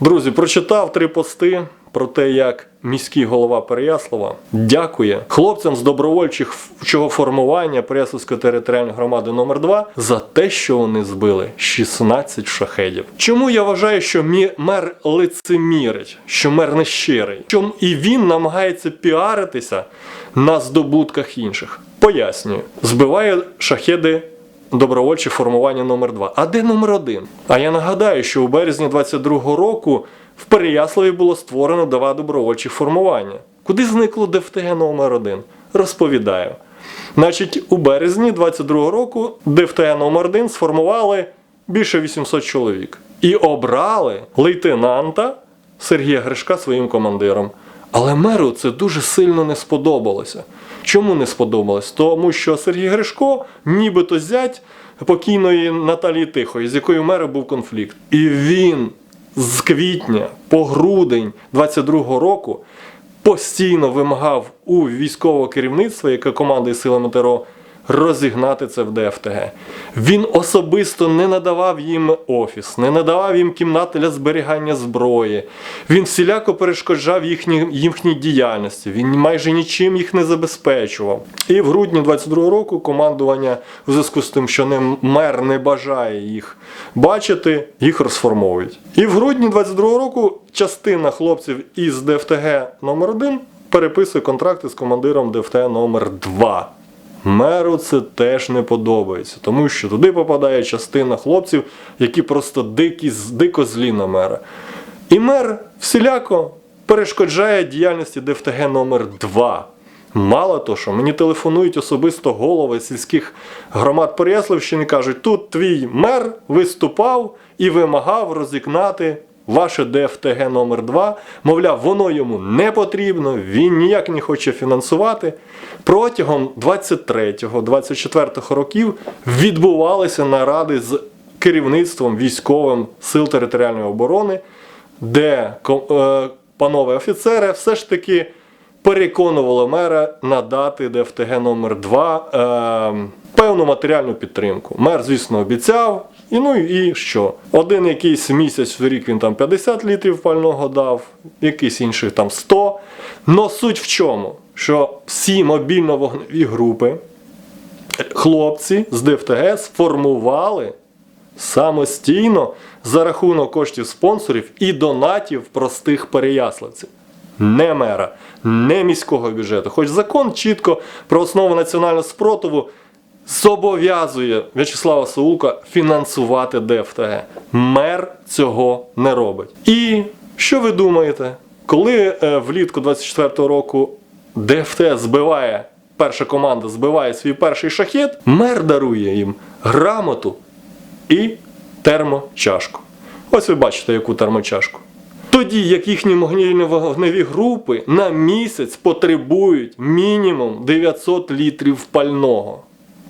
Друзі, прочитав три пости про те, як міський голова Переяслава дякує хлопцям з добровольчого формування Переяславської територіальної громади номер 2 за те, що вони збили 16 шахедів. Чому я вважаю, що мер лицемірить, що мер нещирий? Чому і він намагається піаритися на здобутках інших? Пояснюю, збиває шахеди добровольче формування номер 2 А де номер 1 А я нагадаю, що у березні 22-го року в Переяславі було створено два добровольчі формування. Куди зникло ДФТГ номер 1 Розповідаю. Значить, у березні 22-го року ДФТГ номер 1 сформували більше 800 чоловік і обрали лейтенанта Сергія Гришка своїм командиром. Але меру це дуже сильно не сподобалося. Чому не сподобалось? Тому що Сергій Гришко, нібито зять покійної Наталії Тихої, з якою мера був конфлікт. І він з квітня по грудень 22-го року постійно вимагав у військового керівництва, яке командує силами ТРО, розігнати це в ДФТГ. Він особисто не надавав їм офіс, не надавав їм кімнати для зберігання зброї. Він всіляко перешкоджав їхній, їхній діяльності. Він майже нічим їх не забезпечував. І в грудні 22 року командування, в зв'язку з тим, що не, мер не бажає їх бачити, їх розформовують. І в грудні 22 року частина хлопців із ДФТГ номер 1 переписує контракти з командиром ДФТГ номер 2 Меру це теж не подобається, тому що туди попадає частина хлопців, які просто дикі, дико злі на мера. І мер всіляко перешкоджає діяльності ДФТГ номер 2 Мало того, що мені телефонують особисто голови сільських громад Переяславщини кажуть, тут твій мер виступав і вимагав розігнати ваше ДФТГ номер 2 Мовляв, воно йому не потрібно, він ніяк не хоче фінансувати. Протягом 23-24 років відбувалися наради з керівництвом військовим сил територіальної оборони, де е, панове офіцери все ж таки переконували мера надати ДФТГ номер 2 е, певну матеріальну підтримку. Мер, звісно, обіцяв. І ну і що? Один якийсь місяць в рік він там 50 літрів пального дав, якийсь інший там 100. Но суть в чому? Що всі мобільно-вогневі групи, хлопці з ДФТГ сформували самостійно за рахунок коштів спонсорів і донатів простих переяславців. Не мера, не міського бюджету. Хоч закон чітко про основу національного спротиву зобов'язує В'ячеслава Саулка фінансувати ДФТГ. Мер цього не робить. І що ви думаєте, коли е, влітку 24-го року ДФТ збиває, перша команда збиває свій перший шахет, мер дарує їм грамоту і термочашку. Ось ви бачите, яку термочашку. Тоді як їхні вогневі групи на місяць потребують мінімум 900 літрів пального.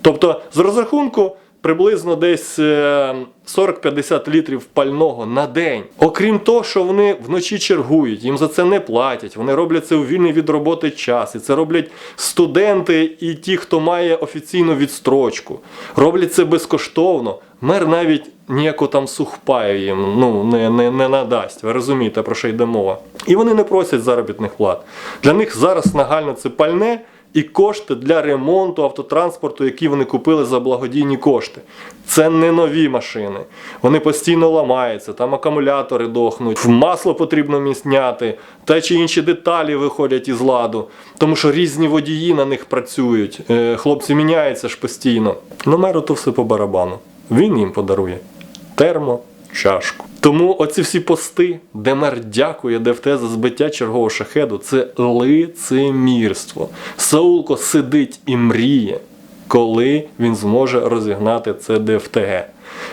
Тобто, з розрахунку приблизно десь е, 40-50 літрів пального на день. Окрім того, що вони вночі чергують, їм за це не платять. Вони роблять це у вільний від роботи час. І це роблять студенти і ті, хто має офіційну відстрочку. Роблять це безкоштовно. Мер навіть ніяко там сухпаю їм ну, не, не, не надасть. Ви розумієте, про що йде мова. І вони не просять заробітних плат. Для них зараз нагально це пальне і кошти для ремонту автотранспорту, які вони купили за благодійні кошти. Це не нові машини. Вони постійно ламаються, там акумулятори дохнуть, в масло потрібно місняти, та чи інші деталі виходять із ладу, тому що різні водії на них працюють. Е, Хлопці міняються ж постійно. Ну, меру то все по барабану. Він їм подарує термо, чашку. Тому оці всі пости, де мер дякує ДФТ за збиття чергового шахеду, це лицемірство. Саулко сидить і мріє, коли він зможе розігнати це ДФТГ.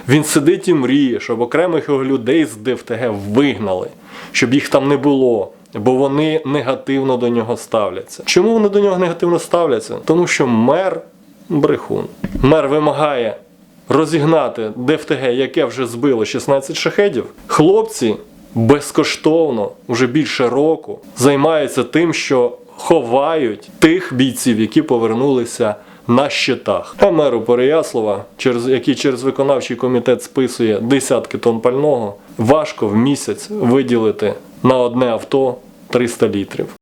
Він сидить і мріє, щоб окремих людей з ДФТГ вигнали, щоб їх там не було. Бо вони негативно до нього ставляться. Чому вони до нього негативно ставляться? Тому що мер брехун. Мер вимагає розігнати ДФТГ, яке вже збило 16 шахедів, хлопці безкоштовно вже більше року займаються тим, що ховають тих бійців, які повернулися на щитах. А меру Переяслава, через який через виконавчий комітет списує десятки тонн пального, важко в місяць виділити на одне авто 300 літрів.